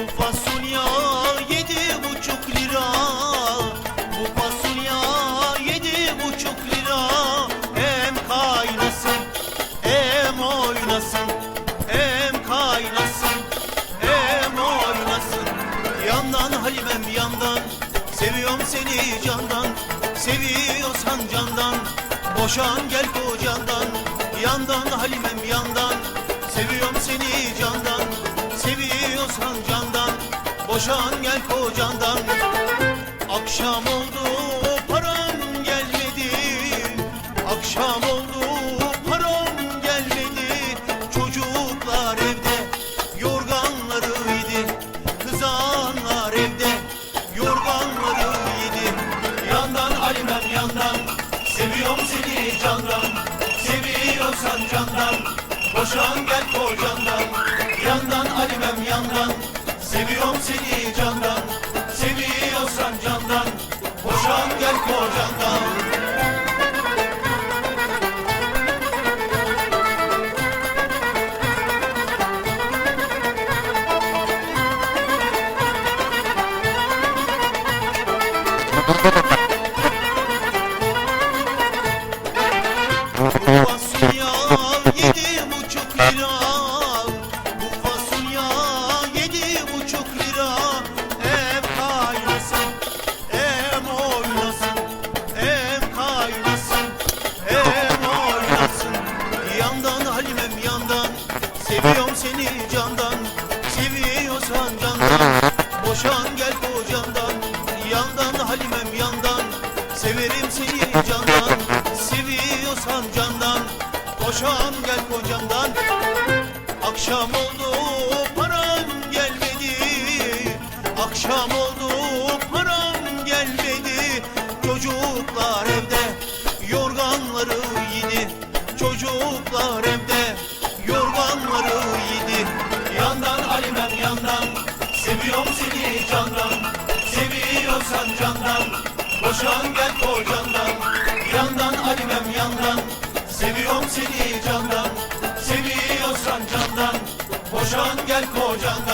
Bu fasulye yedi buçuk lira. Bu fasulye yedi buçuk lira. Hem kaynasın hem oynasın. Hem kaynasın hem oynasın. Yandan Halimem yandan. Seviyorum seni candan. Seviyorsan candan. Boşan gel kocandan. Yandan Halimem yandan. Seviyorum seni candan. Seviyorsan candan Boşan gel kocandan. Akşam oldu param gelmedi. Akşam oldu param gelmedi. Çocuklar evde yorganları yedi Kızanlar evde yorganları yedi Yandan Halimem yandan Seviyorum seni candan. Seviyorsan candan Boşan gel kocandan Boşan gel kocandan Seviyorum seni candan Seviyorsan candan. Boşan gel kocandan Yandan Halimem yandan. Severim seni candan Seviyorsan candan. Boşan gel kocamdan. Akşam oldu param gelmedi. Akşam oldu param gelmedi. Çocuklar evde yorganları yedi Çocuklar evde Yandan Seviyorum seni candan. Seviyorsan candan. Boşan gel kocandan. Yandan Halimem yandan. Seviyorum seni candan. Seviyorsan candan. Boşan gel kocandan